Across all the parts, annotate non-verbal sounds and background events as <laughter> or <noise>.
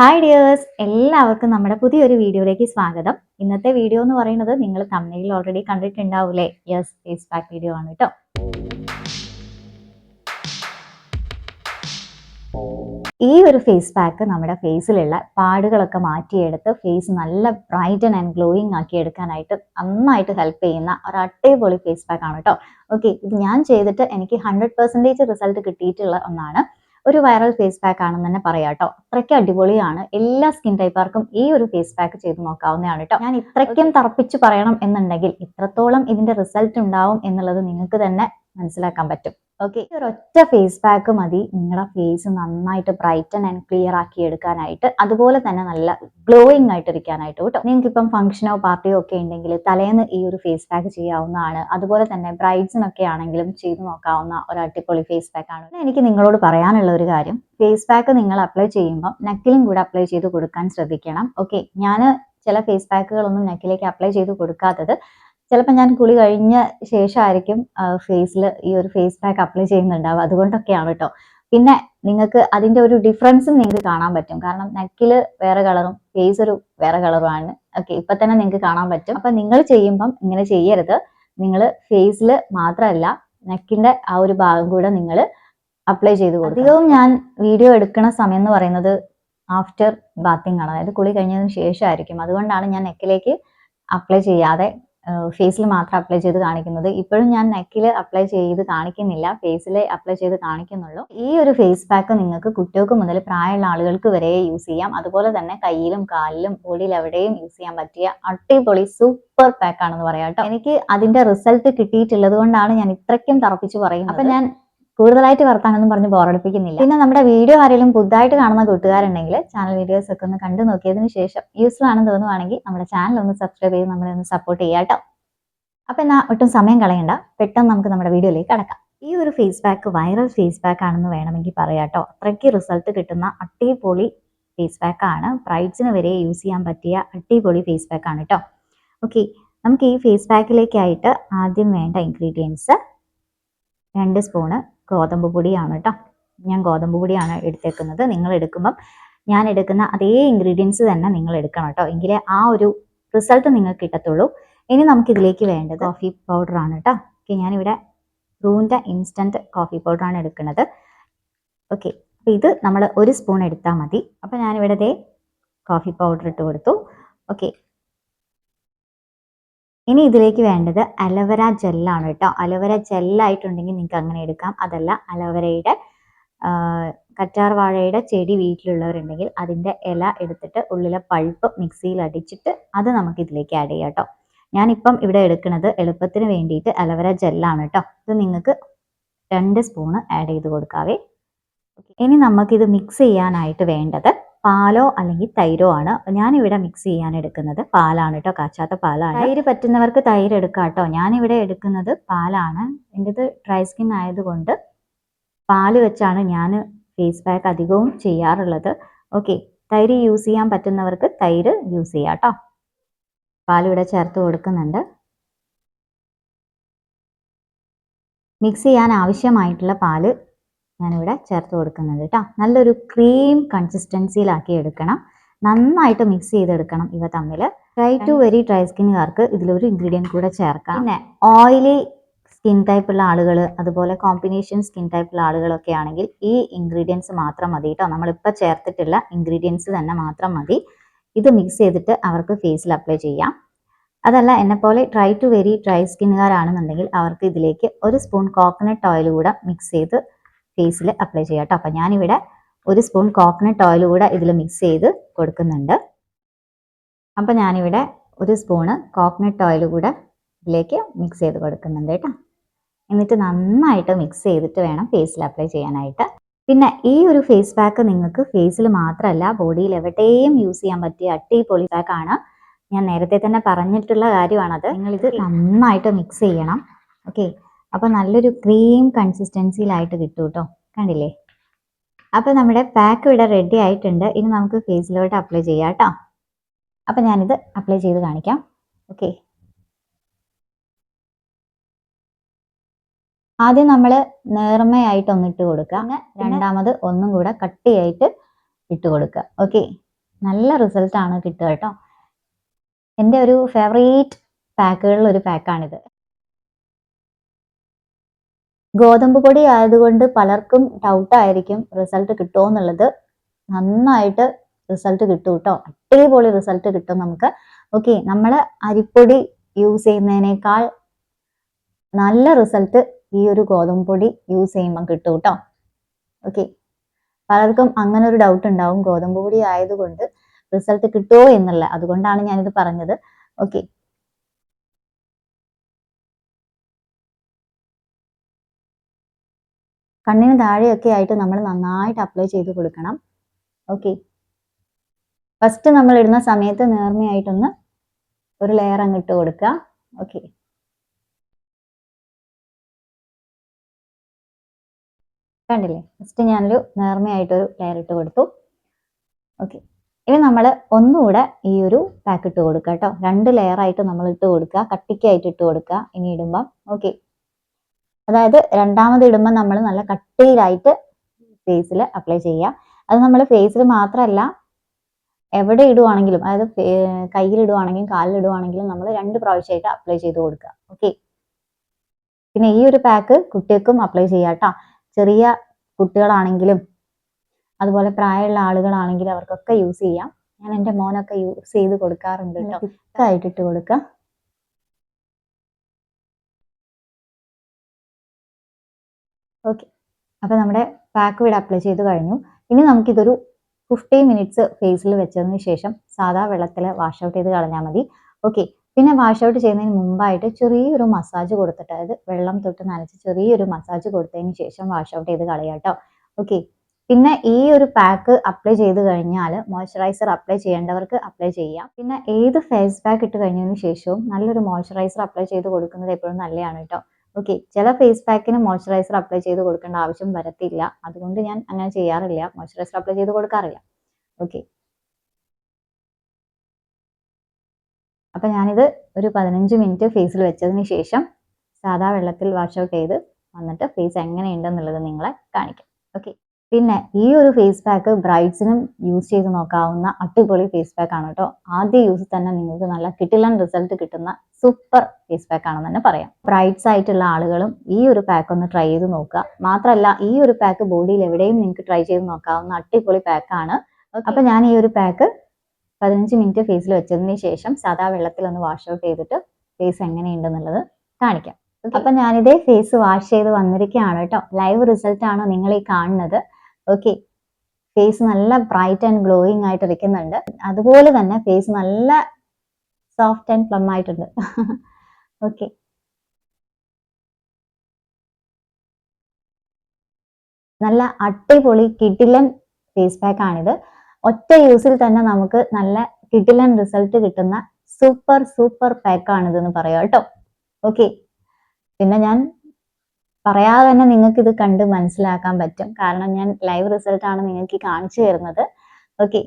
Hi dears എല്ലാവർക്കും നമ്മുടെ പുതിയൊരു വീഡിയോയിലേക്ക് സ്വാഗതം. ഇന്നത്തെ വീഡിയോ എന്ന് പറയുന്നത് നിങ്ങൾ തമിഴിൽ ഓൾറെഡി കണ്ടിട്ടുണ്ടാവൂലേ? യെസ് ഫേസ് പാക്ക് വീഡിയോ ആണ് കേട്ടോ ഈ ഒരു ഫേസ് പാക്ക് നമ്മുടെ ഫേസിലുള്ള പാടുകളൊക്കെ മാറ്റിയെടുത്ത് ഫേസ് നല്ല ബ്രൈറ്റൻ ആൻഡ് ഗ്ലോയിങ് ആക്കി എടുക്കാനായിട്ട് നന്നായിട്ട് ഹെൽപ്പ് ചെയ്യുന്ന ഒരു അടിപൊളി ഫേസ് പാക്ക് ആണ് കേട്ടോ ഓക്കെ ഇത് ഞാൻ ചെയ്തിട്ട് എനിക്ക് ഹൺഡ്രഡ് പെർസെന്റേജ് റിസൾട്ട് കിട്ടിയിട്ടുള്ള ഒന്നാണ്. ഒരു വൈറൽ ഫേസ് പാക്ക് ആണെന്ന് തന്നെ പറയാം കേട്ടോ അത്രയ്ക്ക് അടിപൊളിയാണ്. എല്ലാ സ്കിൻ ടൈപ്പുകാർക്കും ഈ ഒരു ഫേസ് പാക്ക് ചെയ്ത് നോക്കാവുന്നതാണ് കേട്ടോ ഞാൻ ഇത്രയ്ക്കും തറപ്പിച്ച് പറയണം എന്നുണ്ടെങ്കിൽ ഇത്രത്തോളം ഇതിന്റെ റിസൾട്ട് ഉണ്ടാവും എന്നുള്ളത് നിങ്ങൾക്ക് തന്നെ മനസ്സിലാക്കാൻ പറ്റും. ഓക്കെ ഒറ്റ ഫേസ് പാക്ക് മതി. നിങ്ങളുടെ ഫേസ് നന്നായിട്ട് ബ്രൈറ്റൻ ആൻഡ് ക്ലിയർ ആക്കി എടുക്കാനായിട്ട്. അതുപോലെ തന്നെ നല്ല ഗ്ലോയിങ് ആയിട്ട് ഇരിക്കാനായിട്ട് കേട്ടോ നിങ്ങൾക്ക് ഇപ്പം ഫംഗ്ഷനോ പാർട്ടിയോ ഒക്കെ ഉണ്ടെങ്കിൽ തലേന്ന് ഈ ഒരു ഫേസ് പാക്ക് ചെയ്യാവുന്നതാണ്. അതുപോലെ തന്നെ ബ്രൈഡ്സിനൊക്കെ ആണെങ്കിലും ചെയ്തു നോക്കാവുന്ന ഒരു അടിപൊളി ഫേസ് പാക്ക് ആണ്. എനിക്ക് നിങ്ങളോട് പറയാനുള്ള ഒരു കാര്യം. ഫേസ് പാക്ക് നിങ്ങൾ അപ്ലൈ ചെയ്യുമ്പോൾ നെക്കിലും കൂടെ അപ്ലൈ ചെയ്ത് കൊടുക്കാൻ ശ്രദ്ധിക്കണം. ഓക്കെ ഞാൻ ചില ഫേസ് പാക്കുകളൊന്നും നെക്കിലേക്ക് അപ്ലൈ ചെയ്ത് കൊടുക്കാത്തത് ചിലപ്പോൾ ഞാൻ കുളി കഴിഞ്ഞ ശേഷമായിരിക്കും ഫേസിൽ ഈ ഒരു ഫേസ് പാക്ക് അപ്ലൈ ചെയ്യുന്നുണ്ടാവുക. അതുകൊണ്ടൊക്കെയാണ് കേട്ടോ പിന്നെ നിങ്ങൾക്ക് അതിന്റെ ഒരു ഡിഫറൻസും നിങ്ങൾക്ക് കാണാൻ പറ്റും. കാരണം നെക്കിൽ വേറെ കളറും ഫേസ് ഒരു വേറെ കളറുമാണ്. ഓക്കെ ഇപ്പൊ തന്നെ നിങ്ങൾക്ക് കാണാൻ പറ്റും. അപ്പൊ നിങ്ങൾ ചെയ്യുമ്പം ഇങ്ങനെ ചെയ്യരുത്. നിങ്ങൾ ഫേസിൽ മാത്രമല്ല നെക്കിന്റെ ആ ഒരു ഭാഗം കൂടെ നിങ്ങൾ അപ്ലൈ ചെയ്ത് കൊടുക്കും അധികവും ഞാൻ വീഡിയോ എടുക്കുന്ന സമയം എന്ന് പറയുന്നത് ആഫ്റ്റർ ബാത്തിങ് ആണ്. അതായത് കുളി കഴിഞ്ഞതിന് ശേഷമായിരിക്കും. അതുകൊണ്ടാണ് ഞാൻ നെക്കിലേക്ക് അപ്ലൈ ചെയ്യാതെ ഫേസിൽ മാത്രം അപ്ലൈ ചെയ്ത് കാണിക്കുന്നത്. ഇപ്പോഴും ഞാൻ നെക്കിൽ അപ്ലൈ ചെയ്ത് കാണിക്കുന്നില്ല. ഫേസിൽ അപ്ലൈ ചെയ്ത് കാണിക്കുന്നുള്ളൂ. ഈ ഒരു ഫേസ് പാക്ക് നിങ്ങൾക്ക് കുട്ടികൾക്ക് മുതൽ പ്രായമുള്ള ആളുകൾക്ക് വരെ യൂസ് ചെയ്യാം. അതുപോലെ തന്നെ കയ്യിലും കാലിലും ബോഡിയിൽ എവിടെയും യൂസ് ചെയ്യാൻ പറ്റിയ അടിപൊളി സൂപ്പർ പാക്ക് ആണെന്ന് പറയാം കേട്ടോ. എനിക്ക് അതിന്റെ റിസൾട്ട് കിട്ടിയിട്ടുള്ളത് കൊണ്ടാണ് ഞാൻ ഇത്രയ്ക്കും തറപ്പിച്ച് പറയുന്നത്. അപ്പൊ ഞാൻ കൂടുതലായിട്ട് വർത്താനൊന്നും പറഞ്ഞ് ബോറടിപ്പിക്കുന്നില്ല. പിന്നെ നമ്മുടെ വീഡിയോ ആരെങ്കിലും പുതുതായിട്ട് കാണുന്ന കൂട്ടുകാരുണ്ടെങ്കിൽ ചാനൽ വീഡിയോസ് ഒക്കെ ഒന്ന് കണ്ടു നോക്കിയതിന് ശേഷം യൂസ്ഫുൾ ആണെന്ന് തോന്നുവാണെങ്കിൽ നമ്മുടെ ചാനൽ ഒന്ന് സബ്സ്ക്രൈബ് ചെയ്ത് നമ്മളെ ഒന്ന് സപ്പോർട്ട് ചെയ്യാം കേട്ടോ. അപ്പൊ ഒട്ടും സമയം കളയണ്ട. പെട്ടെന്ന് നമുക്ക് നമ്മുടെ വീഡിയോയിലേക്ക് കടക്കാം. ഈ ഒരു face pack viral face pack ആണെന്ന് വേണമെങ്കിൽ പറയാട്ടോ അത്രയ്ക്ക് റിസൾട്ട് കിട്ടുന്ന അട്ടിപൊളി ഫേസ് പാക്ക് ആണ്. ബ്രൈഡ്സിന് വരെ യൂസ് ചെയ്യാൻ പറ്റിയ അട്ടിപൊളി ഫേസ് പാക്ക് ആണ് കേട്ടോ. ഓക്കെ നമുക്ക് ഈ ഫേസ് പാക്കിലേക്കായിട്ട് ആദ്യം വേണ്ട ഇൻഗ്രീഡിയൻസ് രണ്ട് സ്പൂണ് ഗോതമ്പ് പൊടിയാണ് കേട്ടോ ഞാൻ ഗോതമ്പ് പൊടിയാണ് എടുത്തേക്കുന്നത്. നിങ്ങൾ എടുക്കുമ്പം ഞാൻ എടുക്കുന്ന അതേ ഇൻഗ്രീഡിയൻസ് തന്നെ നിങ്ങൾ എടുക്കണം കേട്ടോ എങ്കിലേ ആ ഒരു റിസൾട്ട് നിങ്ങൾക്ക് കിട്ടത്തുള്ളൂ. ഇനി നമുക്ക് ഇതിലേക്ക് വേണ്ടത് കോഫി പൗഡർ ആണ് കേട്ടോ ഓക്കെ ഞാനിവിടെ റൂവിന്റെ ഇൻസ്റ്റന്റ് കോഫി പൗഡർ ആണ് എടുക്കുന്നത്. ഓക്കെ അപ്പോൾ ഇത് നമ്മൾ ഒരു സ്പൂൺ എടുത്താൽ മതി. അപ്പോൾ ഞാനിവിടെ ദേ കോഫി പൗഡർ ഇട്ട് കൊടുത്തു. ഓക്കെ ഇനി ഇതിലേക്ക് വേണ്ടത് അലവര ജെല്ലാണ് കേട്ടോ. അലവര ജെല്ലായിട്ടുണ്ടെങ്കിൽ നിങ്ങൾക്ക് അങ്ങനെ എടുക്കാം. അതല്ല അലവരയുടെ കറ്റാർ വാഴയുടെ ചെടി വീട്ടിലുള്ളവരുണ്ടെങ്കിൽ അതിന്റെ ഇല എടുത്തിട്ട് ഉള്ളിലെ പൾപ്പ് മിക്സിയിൽ അടിച്ചിട്ട് അത് നമുക്ക് ഇതിലേക്ക് ആഡ് ചെയ്യാം കേട്ടോ. ഞാനിപ്പം ഇവിടെ എടുക്കുന്നത് എളുപ്പത്തിന് വേണ്ടിയിട്ട് അലവര ജെല്ലാണ് കേട്ടോ. ഇത് നിങ്ങൾക്ക് രണ്ട് സ്പൂണ് ആഡ് ചെയ്ത് കൊടുക്കാവേ. ഇനി നമുക്കിത് മിക്സ് ചെയ്യാനായിട്ട് വേണ്ടത് പാലോ അല്ലെങ്കിൽ തൈരോ ആണ്. ഞാനിവിടെ മിക്സ് ചെയ്യാൻ എടുക്കുന്നത് പാലാണ് കേട്ടോ കാച്ചാത്ത പാലാണ്. തൈര് പറ്റുന്നവർക്ക് തൈര് എടുക്കാം കേട്ടോ ഞാനിവിടെ എടുക്കുന്നത് പാലാണ്. എന്റെത് ഡ്രൈ സ്കിൻ ആയതുകൊണ്ട് പാൽ വെച്ചാണ് ഞാൻ ഫേസ് പാക്ക് അധികവും ചെയ്യാറുള്ളത്. ഓക്കെ തൈര് യൂസ് ചെയ്യാൻ പറ്റുന്നവർക്ക് തൈര് യൂസ് ചെയ്യാം കേട്ടോ പാലിവിടെ ചേർത്ത് കൊടുക്കുന്നുണ്ട്. മിക്സ് ചെയ്യാൻ ആവശ്യമായിട്ടുള്ള പാൽ ഞാനിവിടെ ചേർത്ത് കൊടുക്കുന്നത് കേട്ടോ നല്ലൊരു ക്രീം കൺസിസ്റ്റൻസിയിലാക്കി എടുക്കണം. നന്നായിട്ട് മിക്സ് ചെയ്തെടുക്കണം ഇവ തമ്മിൽ ഡ്രൈ ടു വെരി ഡ്രൈ സ്കിന്നുകാർക്ക് ഇതിലൊരു ഇൻഗ്രീഡിയന്റ് കൂടെ ചേർക്കാം. പിന്നെ ഓയിലി സ്കിൻ ടൈപ്പ് ഉള്ള ആളുകൾ അതുപോലെ കോമ്പിനേഷൻ സ്കിൻ ടൈപ്പ് ഉള്ള ആളുകളൊക്കെ ആണെങ്കിൽ ഈ ഇൻഗ്രീഡിയൻസ് മാത്രം മതി കേട്ടോ നമ്മളിപ്പോൾ ചേർത്തിട്ടുള്ള ഇൻഗ്രീഡിയൻസ് തന്നെ മാത്രം മതി. ഇത് മിക്സ് ചെയ്തിട്ട് അവർക്ക് ഫേസിൽ അപ്ലൈ ചെയ്യാം. അതല്ല എന്നെ പോലെ ഡ്രൈ ടു വെരി ഡ്രൈ സ്കിന്നുകാരാണെന്നുണ്ടെങ്കിൽ അവർക്ക് ഇതിലേക്ക് ഒരു സ്പൂൺ കോക്കനട്ട് ഓയിൽ കൂടെ മിക്സ് ചെയ്ത് ഫേസിൽ അപ്ലൈ ചെയ്യാം കേട്ടോ അപ്പം ഞാനിവിടെ ഒരു സ്പൂൺ കോക്കനട്ട് ഓയിൽ കൂടെ ഇതിൽ മിക്സ് ചെയ്ത് കൊടുക്കുന്നുണ്ട്. അപ്പം ഞാനിവിടെ ഒരു സ്പൂണ് കോക്കനട്ട് ഓയിൽ കൂടെ ഇതിലേക്ക് മിക്സ് ചെയ്ത് കൊടുക്കുന്നുണ്ട് കേട്ടോ എന്നിട്ട് നന്നായിട്ട് മിക്സ് ചെയ്തിട്ട് വേണം ഫേസിൽ അപ്ലൈ ചെയ്യാനായിട്ട്. പിന്നെ ഈ ഒരു ഫേസ് പാക്ക് നിങ്ങൾക്ക് ഫേസിൽ മാത്രമല്ല ബോഡിയിൽ എവിടെയും യൂസ് ചെയ്യാൻ പറ്റിയ അടിപൊളി പാക്ക് ആണ്. ഞാൻ നേരത്തെ തന്നെ പറഞ്ഞിട്ടുള്ള കാര്യമാണത്. നിങ്ങളിത് നന്നായിട്ട് മിക്സ് ചെയ്യണം. ഓക്കെ അപ്പോൾ നല്ലൊരു ക്രീം കൺസിസ്റ്റൻസിയിലായിട്ട് കിട്ടും കേട്ടോ കണ്ടില്ലേ? അപ്പോൾ നമ്മുടെ പാക്ക് ഇവിടെ റെഡി ആയിട്ടുണ്ട്. ഇനി നമുക്ക് ഫേസിലോട്ട് അപ്ലൈ ചെയ്യാം കേട്ടോ അപ്പോൾ ഞാനിത് അപ്ലൈ ചെയ്ത് കാണിക്കാം. ഓക്കെ ആദ്യം നമ്മൾ നേർമയായിട്ട് ഒന്ന് ഇട്ട് കൊടുക്കുക. രണ്ടാമത് ഒന്നും കൂടെ കട്ടിയായിട്ട് ഇട്ട് കൊടുക്കുക. ഓക്കെ നല്ല റിസൾട്ടാണ് കിട്ടുക കേട്ടോ എന്റെ ഒരു ഫേവറേറ്റ് പാക്കുകളിൽ ഒരു പാക്കാണിത് ഗോതമ്പ് പൊടി ആയതുകൊണ്ട് പലർക്കും ഡൗട്ടായിരിക്കും റിസൾട്ട് കിട്ടുമോ എന്നുള്ളത്. നന്നായിട്ട് റിസൾട്ട് കിട്ടും കേട്ടോ അടിപൊളി റിസൾട്ട് കിട്ടും നമുക്ക്. ഓക്കെ നമ്മൾ അരിപ്പൊടി യൂസ് ചെയ്യുന്നതിനേക്കാൾ നല്ല റിസൾട്ട് ഈ ഒരു ഗോതമ്പ് പൊടി യൂസ് ചെയ്യുമ്പോൾ കിട്ടും കേട്ടോ ഓക്കെ പലർക്കും അങ്ങനെ ഒരു ഡൗട്ട് ഉണ്ടാവും ഗോതമ്പ് പൊടി ആയതുകൊണ്ട് റിസൾട്ട് കിട്ടുമോ എന്നല്ല അതുകൊണ്ടാണ് ഞാനിത് പറഞ്ഞത്. ഓക്കെ കണ്ണിന് താഴെയൊക്കെ ആയിട്ട് നമ്മൾ നന്നായിട്ട് അപ്ലൈ ചെയ്ത് കൊടുക്കണം. ഓക്കെ ഫസ്റ്റ് നമ്മൾ ഇടുന്ന സമയത്ത് നേർമയായിട്ടൊന്ന് ഒരു ലെയർ അങ്ങ് ഇട്ട് കൊടുക്കുക. ഓക്കെ കണ്ടില്ലേ? ഫസ്റ്റ് ഞാനൊരു നേർമയായിട്ടൊരു ലെയർ ഇട്ട് കൊടുത്തു. ഓക്കെ ഇനി നമ്മൾ ഒന്നുകൂടെ ഈ ഒരു പാക്ക് ഇട്ട് കൊടുക്കുക കേട്ടോ. രണ്ട് ലെയർ ആയിട്ട് നമ്മൾ ഇട്ട് കൊടുക്കുക. കട്ടിക്കായിട്ട് ഇട്ട് കൊടുക്കുക. ഇനി ഇടുമ്പം. ഓക്കെ അതായത് രണ്ടാമത് ഇടുമ്പോൾ നമ്മൾ നല്ല കട്ടിയിലായിട്ട് ഫേസിൽ അപ്ലൈ ചെയ്യുക അത് നമ്മൾ ഫേസിൽ മാത്രമല്ല എവിടെ ഇടുവാണെങ്കിലും അതായത് കയ്യിൽ ഇടുവാണെങ്കിലും കാലിൽ ഇടുവാണെങ്കിലും നമ്മൾ രണ്ട് പ്രാവശ്യമായിട്ട് അപ്ലൈ ചെയ്ത് കൊടുക്കുക ഓക്കെ പിന്നെ ഈ ഒരു പാക്ക് കുട്ടികൾക്കും അപ്ലൈ ചെയ്യാം കേട്ടോ ചെറിയ കുട്ടികളാണെങ്കിലും അതുപോലെ പ്രായമുള്ള ആളുകളാണെങ്കിലും അവർക്കൊക്കെ യൂസ് ചെയ്യാം. ഞാൻ എന്റെ മോനൊക്കെ യൂസ് ചെയ്ത് കൊടുക്കാറുണ്ട് കേട്ടോ ഇട്ട് കൊടുക്കുക ഓക്കെ അപ്പോൾ നമ്മുടെ പാക്ക് ഇവിടെ അപ്ലൈ ചെയ്ത് കഴിഞ്ഞു. ഇനി നമുക്കിതൊരു ഫിഫ്റ്റി മിനിറ്റ്സ് ഫേസിൽ വെച്ചതിന് ശേഷം സാധാ വെള്ളത്തിൽ വാഷ് ഔട്ട് ചെയ്ത് കളഞ്ഞാൽ മതി. ഓക്കെ പിന്നെ വാഷ് ഔട്ട് ചെയ്യുന്നതിന് മുമ്പായിട്ട് ചെറിയൊരു മസാജ് കൊടുത്തിട്ട് അതായത് വെള്ളം തൊട്ട് നനച്ച് ചെറിയൊരു മസാജ് കൊടുത്തതിന് ശേഷം വാഷ് ഔട്ട് ചെയ്ത് കളയാം കേട്ടോ ഓക്കെ പിന്നെ ഈ ഒരു പാക്ക് അപ്ലൈ ചെയ്ത് കഴിഞ്ഞാൽ മോയ്സ്ചറൈസർ അപ്ലൈ ചെയ്യേണ്ടവർക്ക് അപ്ലൈ ചെയ്യാം. പിന്നെ ഏത് ഫേസ് പാക്ക് ഇട്ട് കഴിഞ്ഞതിന് ശേഷവും നല്ലൊരു മോയ്സ്ചറൈസർ അപ്ലൈ ചെയ്ത് കൊടുക്കുന്നത് എപ്പോഴും നല്ലതാണ് കേട്ടോ ഓക്കെ ചില ഫേസ് പാക്കിന് മോയ്സ്ചറൈസർ അപ്ലൈ ചെയ്ത് കൊടുക്കേണ്ട ആവശ്യം വരത്തില്ല. അതുകൊണ്ട് ഞാൻ അങ്ങനെ ചെയ്യാറില്ല. മോയ്സ്ചറൈസർ അപ്ലൈ ചെയ്ത് കൊടുക്കാറില്ല. ഓക്കെ അപ്പൊ ഞാനിത് ഒരു പതിനഞ്ച് മിനിറ്റ് ഫേസിൽ വെച്ചതിന് ശേഷം സാധാ വെള്ളത്തിൽ വാഷ് ഔട്ട് ചെയ്ത് വന്നിട്ട് ഫേസ് എങ്ങനെയുണ്ടെന്നുള്ളത് നിങ്ങളെ കാണിക്കാം. ഓക്കെ പിന്നെ ഈ ഒരു ഫേസ് പാക്ക് ബ്രൈഡ്സിനും യൂസ് ചെയ്ത് നോക്കാവുന്ന അടിപൊളി ഫേസ് പാക്ക് ആണ് കേട്ടോ ആദ്യ യൂസ് തന്നെ നിങ്ങൾക്ക് നല്ല കിട്ടിലൻ റിസൾട്ട് കിട്ടുന്ന സൂപ്പർ ഫേസ് പാക്ക് ആണെന്ന് തന്നെ പറയാം. ബ്രൈഡ്സ് ആയിട്ടുള്ള ആളുകളും ഈ ഒരു പാക്ക് ഒന്ന് ട്രൈ ചെയ്ത് നോക്കുക. മാത്രമല്ല ഈ ഒരു പാക്ക് ബോഡിയിൽ എവിടെയും നിങ്ങൾക്ക് ട്രൈ ചെയ്ത് നോക്കാവുന്ന അടിപൊളി ആണ്. അപ്പൊ ഞാൻ ഈ ഒരു പാക്ക് പതിനഞ്ച് മിനിറ്റ് ഫേസിൽ വെച്ചതിന് ശേഷം സാധാ വെള്ളത്തിൽ ഒന്ന് വാഷ് ഔട്ട് ചെയ്തിട്ട് ഫേസ് എങ്ങനെയുണ്ടെന്നുള്ളത് കാണിക്കാം. അപ്പൊ ഞാനിതേ ഫേസ് വാഷ് ചെയ്ത് വന്നിരിക്കുകയാണ് കേട്ടോ ലൈവ് റിസൾട്ട് ആണ് നിങ്ങൾ ഈ കാണുന്നത്. ഓക്കെ ഫേസ് നല്ല ബ്രൈറ്റ് ആൻഡ് ഗ്ലോയിങ് ആയിട്ട് ഇരിക്കുന്നുണ്ട്. അതുപോലെ തന്നെ ഫേസ് നല്ല സോഫ്റ്റ് ആൻഡ് പ്ലം ആയിട്ടുണ്ട്. <laughs> ഓക്കെ നല്ല അട്ടിപൊളി കിടിലൻ ഫേസ് പാക്ക് ആണിത്. ഒറ്റ യൂസിൽ തന്നെ നമുക്ക് നല്ല കിടിലൻ റിസൾട്ട് കിട്ടുന്ന സൂപ്പർ സൂപ്പർ പാക്ക് ആണിതെന്ന് പറയാം കേട്ടോ. ഓക്കെ പിന്നെ ഞാൻ പറയാതെ തന്നെ നിങ്ങൾക്ക് ഇത് കണ്ട് മനസ്സിലാക്കാൻ പറ്റും. കാരണം ഞാൻ ലൈവ് റിസൾട്ട് ആണ് നിങ്ങൾക്ക് കാണിച്ചു തരുന്നത്. ഓക്കെ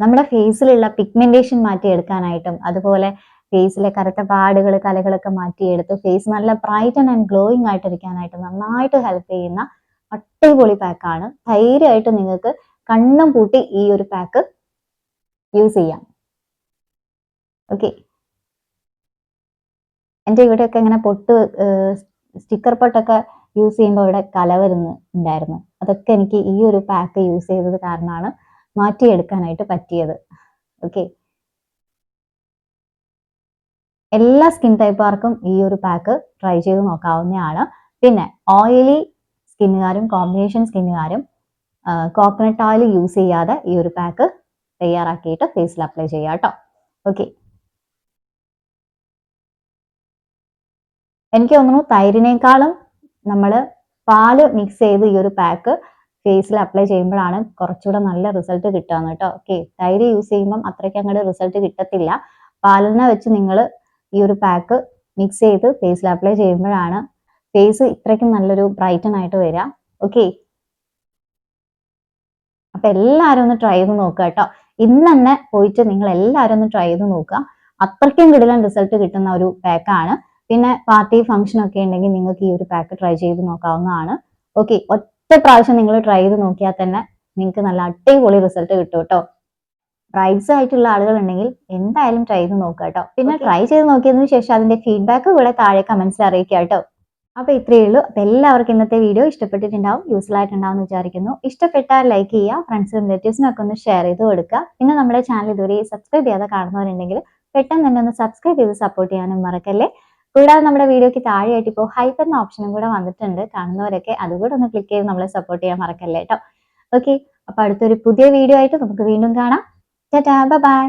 നമ്മുടെ ഫേസിലുള്ള പിഗ്മെന്റേഷൻ മാറ്റിയെടുക്കാനായിട്ടും അതുപോലെ ഫേസിലെ കറുത്ത പാടുകൾ കലകളൊക്കെ മാറ്റിയെടുത്ത് ഫേസ് നല്ല ബ്രൈറ്റ് ആൻഡ് ഗ്ലോയിങ് ആയിട്ടിരിക്കാനായിട്ട് നന്നായിട്ട് ഹെൽപ്പ് ചെയ്യുന്ന അടിപൊളി പാക്കാണ് ധൈര്യമായിട്ട് നിങ്ങൾക്ക് കണ്ണും പൂട്ടി ഈ ഒരു പാക്ക് യൂസ് ചെയ്യാം. ഓക്കെ എന്റെ ഇവിടെയൊക്കെ ഇങ്ങനെ പൊട്ട് സ്റ്റിക്കർ പൊട്ടൊക്കെ യൂസ് ചെയ്യുമ്പോൾ ഇവിടെ കല വരുന്നുണ്ടായിരുന്നു അതൊക്കെ എനിക്ക് ഈ ഒരു പാക്ക് യൂസ് ചെയ്തത് കാരണമാണ് മാറ്റിയെടുക്കാനായിട്ട് പറ്റിയത്. ഓക്കെ എല്ലാ സ്കിൻ ടൈപ്പുകാർക്കും ഈ ഒരു പാക്ക് ട്രൈ ചെയ്ത് നോക്കാവുന്നതാണ്. പിന്നെ ഓയിലി സ്കിന്നുകാരും കോമ്പിനേഷൻ സ്കിന്നുകാരും കോക്കനട്ട് ഓയിൽ യൂസ് ചെയ്യാതെ ഈ ഒരു പാക്ക് തയ്യാറാക്കിയിട്ട് ഫേസിൽ അപ്ലൈ ചെയ്യാം കേട്ടോ ഓക്കെ എനിക്ക് തോന്നുന്നു തൈരിനേക്കാളും നമ്മൾ പാൽ മിക്സ് ചെയ്ത് ഈ ഒരു പാക്ക് ഫേസിൽ അപ്ലൈ ചെയ്യുമ്പോഴാണ് കുറച്ചുകൂടെ നല്ല റിസൾട്ട് കിട്ടുകയെന്ന് കേട്ടോ. ഓക്കെ തൈര് യൂസ് ചെയ്യുമ്പം അത്രയ്ക്ക് അങ്ങോട്ട് റിസൾട്ട് കിട്ടത്തില്ല. പാലിനെ വെച്ച് നിങ്ങൾ ഈ ഒരു പാക്ക് മിക്സ് ചെയ്ത് ഫേസിൽ അപ്ലൈ ചെയ്യുമ്പോഴാണ് ഫേസ് ഇത്രയ്ക്കും നല്ലൊരു ബ്രൈറ്റൺ ആയിട്ട് വരിക. ഓക്കെ അപ്പൊ എല്ലാവരും ഒന്ന് ട്രൈ ചെയ്ത് നോക്കുക കേട്ടോ. ഇന്ന് തന്നെ പോയിട്ട് നിങ്ങൾ എല്ലാവരും ഒന്ന് ട്രൈ ചെയ്ത് നോക്കുക. അത്രയ്ക്കും കിടിലൻ റിസൾട്ട് കിട്ടുന്ന ഒരു പാക്കാണ് പിന്നെ പാർട്ടി ഫംഗ്ഷൻ ഒക്കെ ഉണ്ടെങ്കിൽ നിങ്ങൾക്ക് ഈ ഒരു പാക്ക് ട്രൈ ചെയ്ത് നോക്കാവുന്നതാണ്. ഓക്കെ ഒറ്റ പ്രാവശ്യം നിങ്ങൾ ട്രൈ ചെയ്ത് നോക്കിയാൽ തന്നെ നിങ്ങൾക്ക് നല്ല അടിപൊളി റിസൾട്ട് കിട്ടും കേട്ടോ. പ്രൈസ് ആയിട്ടുള്ള ആളുകൾ ഉണ്ടെങ്കിൽ എന്തായാലും ട്രൈ ചെയ്ത് നോക്കുക കേട്ടോ. പിന്നെ ട്രൈ ചെയ്ത് നോക്കിയതിന് ശേഷം അതിന്റെ ഫീഡ്ബാക്ക് ഇവിടെ താഴെ കമന്റ്സിൽ അറിയിക്കുക കേട്ടോ. അപ്പൊ ഇത്രയേ ഉള്ളൂ. അപ്പൊ എല്ലാവർക്കും ഇന്നത്തെ വീഡിയോ ഇഷ്ടപ്പെട്ടിട്ടുണ്ടാവും യൂസ്ഫുൾ ആയിട്ടുണ്ടാവും എന്ന് വിചാരിക്കുന്നു. ഇഷ്ടപ്പെട്ടാൽ ലൈക്ക് ചെയ്യുക ഫ്രണ്ട്സിനും റിലേറ്റീവ്സിനും ഒക്കെ ഒന്ന് ഷെയർ ചെയ്ത് കൊടുക്കുക. പിന്നെ നമ്മുടെ ചാനൽ ഇതുവരെ സബ്സ്ക്രൈബ് ചെയ്യാതെ കാണുന്നവരുണ്ടെങ്കിൽ പെട്ടെന്ന് തന്നെ ഒന്ന് സബ്സ്ക്രൈബ് ചെയ്ത് സപ്പോർട്ട് ചെയ്യാനും മറക്കല്ലേ? കൂടാതെ നമ്മുടെ വീഡിയോക്ക് താഴെയായിട്ട് ഇപ്പോൾ ഹൈപ്പ് എന്ന ഓപ്ഷനും കൂടെ വന്നിട്ടുണ്ട്. കാണുന്നവരൊക്കെ അതുകൂടെ ഒന്ന് ക്ലിക്ക് ചെയ്ത് നമ്മളെ സപ്പോർട്ട് ചെയ്യാൻ മറക്കല്ലേ കേട്ടോ ഓക്കെ അപ്പൊ അടുത്തൊരു പുതിയ വീഡിയോ ആയിട്ട് നമുക്ക് വീണ്ടും കാണാം. Tata bye